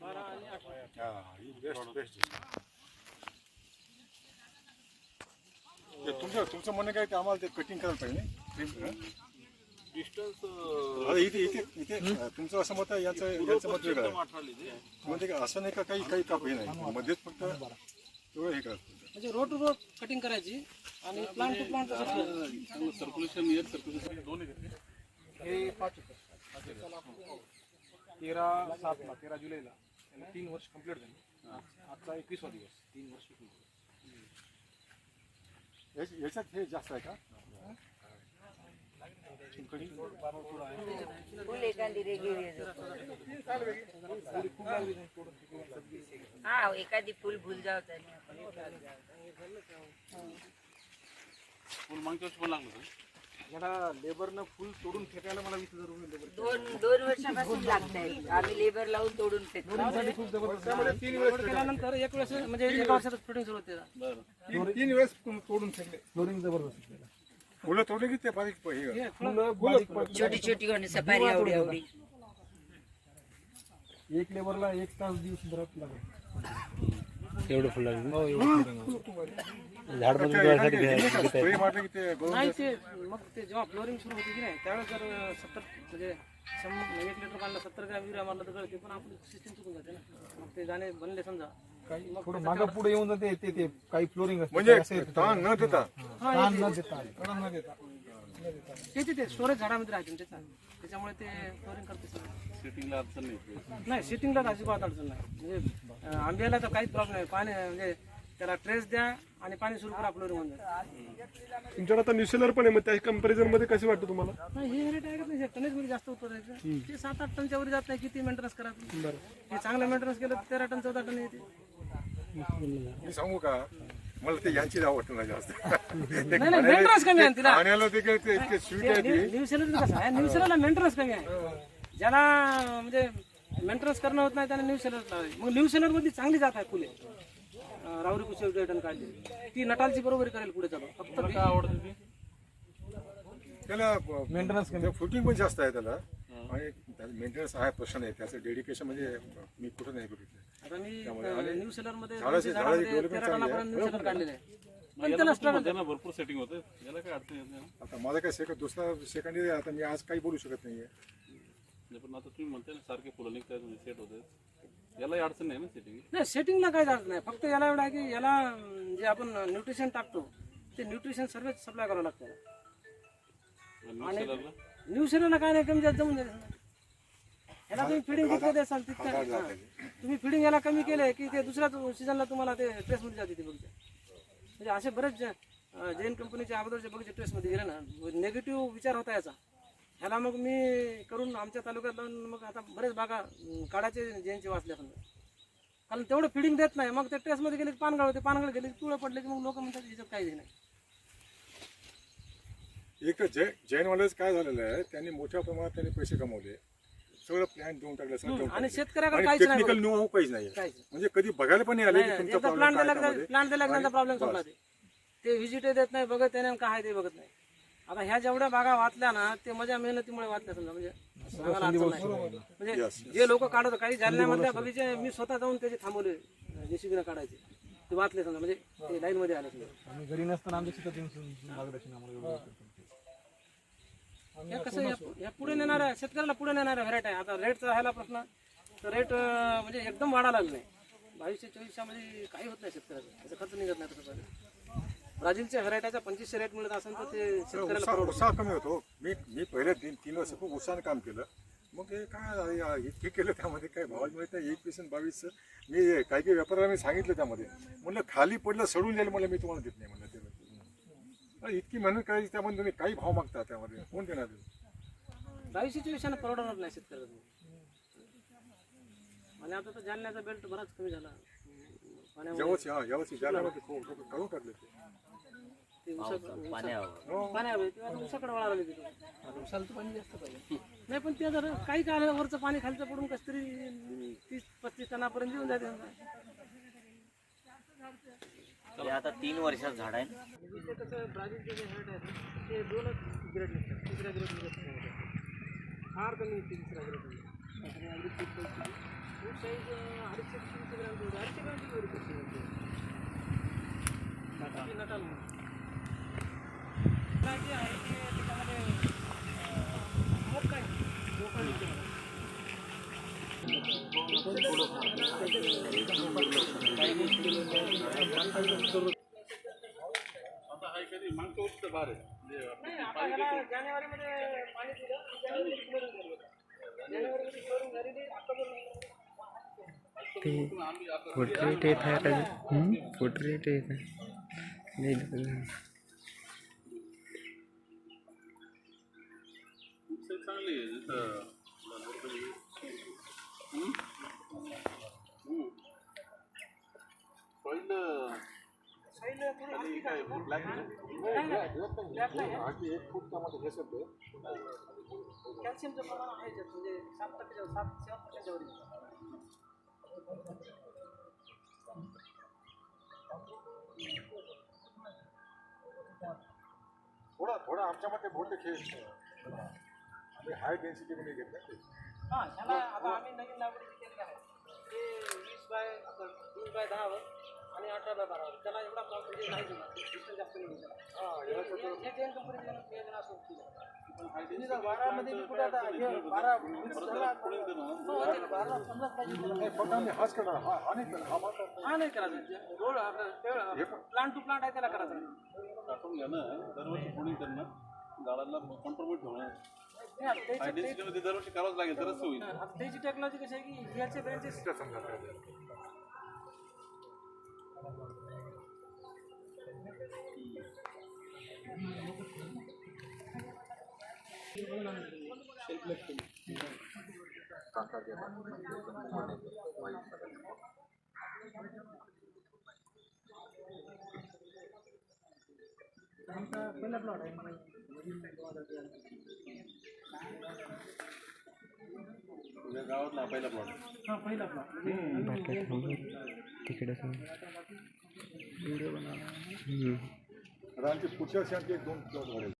बारा आणि अठरा तुमचं तुमचं म्हणणं काय ते आम्हाला ते कटिंग करायला पाहिजे Trim, हं? डिस्टन्स आता इथे इथे इथे अं, तुमचं असं मत आहे याचं याचं मत वेगळं आहे. म्हणजे काय असं नाही का काही काही काप हे नाही. मध्येच फक्त तेवढं हे करायचं म्हणजे रो टू रो कटिंग करायची आणि प्लांट टू प्लांट सर्क्युलेशन एक सर्क्युलेशन दोन्ही हे. पाच तेरा सातला तेरा जुलैला. याला तीन वर्ष कंप्लीट झाले. आजचा एकवीसवा दिवस. तीन वर्ष याच्या- याच्यात हे जास्त आहे का? फुल एखादी रेगी हा एखादी फुल भूल जाव फुल मागच्या वर्षी पण लागलं होतं. याला लेबरनं फुल तोडून फेकायला मला वीस हजार रुपये लेबर दोन दोन वर्षापासून लागत आम्ही लेबर लावून तोडून फेकतो. खूप जबरदस्त. तीन वेळेस केल्यानंतर एक वेळेस म्हणजे एका वर्षातच फिटिंग सुरू होते. बरं. तीन वेळेस तोडून फेकले. फ्लोरिंग जबरदस्त फुलं तोडले की ते बारीक हे छोटी छोटी होणे सफारी आवडी आवडी. एक लेबरला एक तास दिवस लागेल? एवढं फुल झाड मारलं की? ते गळून नाही ते मग ते जेव्हा फ्लोरिंग सुरू होती की नाही त्यावेळेस जर सत्तर म्हणजे शंभर एक लिटर पाण्याला सत्तर ग्रॅम युरिया मारलं तर कळते पण आपली सिस्टीम चुकून जाते ना. मग ते गाणे बनले समजा. काही थोडं मागं पुढे येऊन जाते ते ते काही फ्लोरिंग असते म्हणजे ताण न देता. ताण न देता. ताण न देता. ते ते- ते स्टोरेज झाडामध्ये राहते ना त्याचा. त्याच्यामुळे ते फ्लोरिंग करते सगळं सिटिंगला अडचण नाही. नाही सिटिंगला अजिबात अडचण नाही. म्हणजे अं, आंब्याला तर काहीच प्रॉब्लेम नाही. पाणी म्हणजे त्याला ट्रेस द्या आणि पाणी सुरू करा फ्लोरिंग होऊन तुमच्याकडे आता न्यूसेलर पण आहे मग त्या कंपॅरिझनमध्ये कसे वाटतं तुम्हाला? नाही हे रेट आहे का नाही? टनेजमध्ये जास्त उत्पादन ते सात आठ टनच्या वर जात नाही किती मेंटेनन्स करा तुम्ही. हे चांगलं मेंटेनन्स केलं तर तेरा टन चौदा टन येते. मी सांगू का? मला ते यांचीच आवडतं जास्त. ते नाही नाही मेंटेनन्स कमी आहे तिला. खाण्याला ते काय ते इतके स्वीट आहे ते. न्यूझीलंड कसं आहे न्यूझीलंडला मेंटेनन्स कमी आहे. ज्याला म्हणजे मेंटेनन्स करणं होत नाही त्याने न्यूझीलंड लावावी मग न्यूझीलंडमध्ये चांगली जात आहे फुले. रावरी कुशल रिटर्न काढली ती नटालची बरोबरी करेल पुढे चालू. फक्त काय आवडतं ते? त्याला मेंटेनन्स फुटिंग पण जास्त आहे त्याला. आणि मेंटेनन्स आहे प्रश्न आहे. त्याचं डेडिकेशन म्हणजे मी कुठं नाही बघितलं आता मी न्यूझीलंडमध्ये झाडाची- झाडामध्ये झाडाची तेरा development टनापर्यंत न्यूझीलंड काढलेले आहे. मग याला भरपूर- त्याला भरपूर सेटिंग होते. याला काय अडचण येत नाही ना. आता माझा काय सेकंड दुसरा सेकंड आता मी आज काही बोलू शकत नाहीये. नाही, पण आता तुम्ही म्हणताय ना सारखे फुलं निघतात सेट होते यालाही अडचण नाही ना सेटिंग नाही सेटिंगला काही जात नाही. फक्त याला एवढं आहे की याला अं, जे आपण न्यूट्रिशन टाकतो ते न्यूट्रिशन सर्वच सप्लाय करावं लागतं. न्यूसेलरला न्यूझीलंडला काय नाही कमी जास्त जमून जाते याला तुम्ही फिडिंग किती देत असाल तितकं हां. तुम्ही फिडिंग याला कमी केलं की ते दुसऱ्याच सीझनला तुम्हाला ते ट्रेसमध्ये जाते ते बघते. म्हणजे असे बरेच जे- अं, जैन कंपनीच्या अगोदरचे बघितले ट्रेसमध्ये गेले ना. नेगेटिव्ह विचार होता याचा. ह्याला मग मी करून आमच्या तालुक्यात लावून मग आता बरेच बागा अं, काढाचे जैनचे वाचले समजा कारण तेवढं फिडिंग देत नाही. मग ते ट्रेसमध्ये गेले की पानगळ होते. पानगळ गेले की पिवळं पडले की मग लोक म्हणतात याच्यात काहीच नाही. एक तर जै जैनवालेच काय झालेलं आहे त्यांनी मोठ्या प्रमाणात त्यांनी पैसे कमवले. सगळं प्लॅन देऊन टाकलं सगळं आणि. शेतकऱ्याकडे आणि काहीच नाही टेक्निकल बघत. नो काहीच नाही काहीच म्हणजे कधी बघायला पण नाही आले की तुमचा एकदा प्रॉब्लेम प्लांट काय दिला त्यामध्ये. प्लांट दिला की त्यांचा प्रॉब्लेम संपला ते. ते व्हिजिट देत नाही बघत नाही काय आहे ते बघत नाही. आता ह्या जेवढ्या बागा वाचल्या ना ते माझ्या मेहनतीमुळे वाचल्या समजा म्हणजे सांगायला अडचण नाही. म्हणजे जे लोक काढत काही जालन्यामधल्या बगीचे मी स्वतः जाऊन त्याचे थांबवले जेसीबीने काढायचे. ते वाचले समजा म्हणजे ते लाईन मध्ये आले समजा. आम्ही घरी नसताना आमच्या शेतात येऊन मार्गदर्शन आम्हाला एवढं करतात. हे कसं या- या पुढे नेणाऱ्या शेतकऱ्याला पुढे नेणाऱ्या व्हरायटी आहे. आता रेटचा राहिला प्रश्न. तर रेट म्हणजे एकदम वाढायला लागले. नाही बावीसशे चोवीसशे काही होत नाही शेतकऱ्याचा. त्याचा खर्च निघत नाही तसं. ब्राझीलच्या व्हरायटीचा पंचवीसशे रेट मिळत असेल तर ते शेतकऱ्याला उत्साह परवडतं. उत्साह कमी होतो. मी मी पहिले तीन तीन वर्ष खूप उत्साहाने काम केलं. मग हे काय इतके केलं त्यामध्ये काय भावाला मिळत नाही एक पेशन बावीस. मी काही काही व्यापाऱ्याला मी सांगितलं त्यामध्ये. म्हणलं खाली पडलं सडून जाईल मला मी तुम्हाला देत नाही म्हणलं ते. इतकी मेहनत करायची त्यामध्ये तुम्ही काही भाव मागता त्यामध्ये. कोण देणार ते? बावीसशे चोवीसशे परवडणार नाही शेतकऱ्याला. आणि आता तर जालन्याचा बेल्ट बराच कमी झाला. यावर्षी हा यावर्षी जाल्यामध्ये खूप लोकं काढून ते. ते ऊसा- पाण्यावर. ते आता ऊसाकडे वळायला लागले तिथं. ऊसाला तर पाणी जास्त पाहिजे. नाही पण ते जर काही काय आलं, वरचं पाणी खालचं पडून कसं तरी तीस पस्तीस टनापर्यंत येऊन जाते. हे आता तीन वर्षात झाड आहे विषय कसं ब्राझीलचे जे ते दोनच ग्रेड निघतात तिसऱ्या ग्रेड निघत नाही. फार कमी तिसऱ्या ग्रेड अडीचशे ग्रॅम तेवढी पडते बाकी नटाल म्हणून. काय आहे ते त्याच्यामध्ये. आता हा बार म्हणजे आता जानेवारीमध्ये पाणी दिलं जानेवारीमध्ये क्लोरिंग झाली पे पोर्ट्रेट एक है पोर्ट्रेट हम्म, एक है। नहीं कैल्शियम जो प्रमाण आहे सात टक्के सात थोडा थोडा आमच्यामध्ये बहुतेक हे आम्ही हाय डेन्सिटीमध्ये घेतलं ते. हा ह्याला आता आम्ही नवीन लागवडी केलेलं आहे. ते वीस बाय वीस बाय दहा वर आणि अठरा बाय बारा वर त्याला एवढा प्रॉब्लेम नाही डिस्टन्स जास्त नाही देणार हे नियोजन असं हे हो, नाही हा हा हा हा करायचं रोड प्लांट टू प्लांट आहे त्याला करायचं. टाकून घ्या ना. दरवर्षी कोणी करणं झाडाला कंट्रोल ठेवणं नाही, आता त्याची- आयडेंटिटीमध्ये दरवर्षी करावंच लागेल तरच होईल. त्याची टेक्नॉलॉजी कशी आहे की ह्याचे ब्रँचेस पहिला प्लॉट आहे तुझ्या गावातला पहिला प्लॉट पहिला प्लॉट तिकडे आता आमची पुढच्या वर्षी एक दोन प्लॉट वाढेल